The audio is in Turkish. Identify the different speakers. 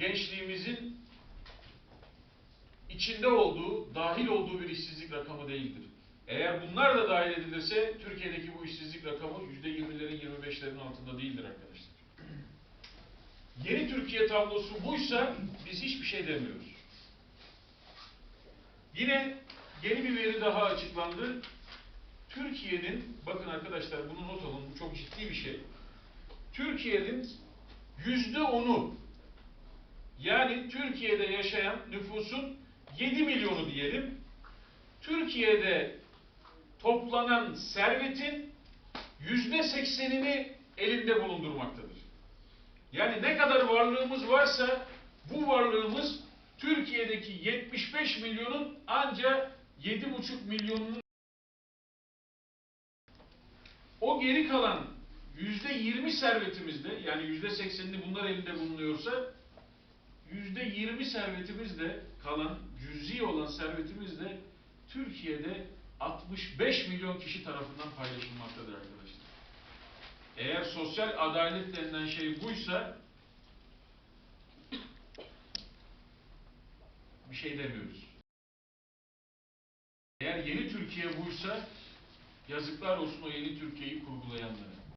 Speaker 1: gençliğimizin içinde olduğu, dahil olduğu bir işsizlik rakamı değildir. Eğer bunlar da dahil edilirse Türkiye'deki bu işsizlik rakamı yüzde 20'lerin 25'lerin altında değildir arkadaşlar. Yeni Türkiye tablosu buysa biz hiçbir şey demiyoruz. Yine yeni bir veri daha açıklandı. Türkiye'nin, bakın arkadaşlar bunu not alın, bu çok ciddi bir şey. Türkiye'nin yüzde onu, yani Türkiye'de yaşayan nüfusun 7 milyonu diyelim, Türkiye'de toplanan servetin yüzde seksenini elinde bulundurmaktadır. Yani ne kadar varlığımız varsa bu varlığımız Türkiye'deki 75 milyonun ancak 7,5 milyonunun o geri kalan yüzde 20 servetimizde yani yüzde seksenini bunlar elinde bulunuyorsa yüzde 20 servetimizde kalan cüzi olan servetimizde Türkiye'de 65 milyon kişi tarafından paylaşılmaktadır arkadaşlar. Eğer sosyal adalet denilen şey buysa bir şey demiyoruz. Eğer yeni Türkiye buysa yazıklar olsun o yeni Türkiye'yi kurgulayanlara.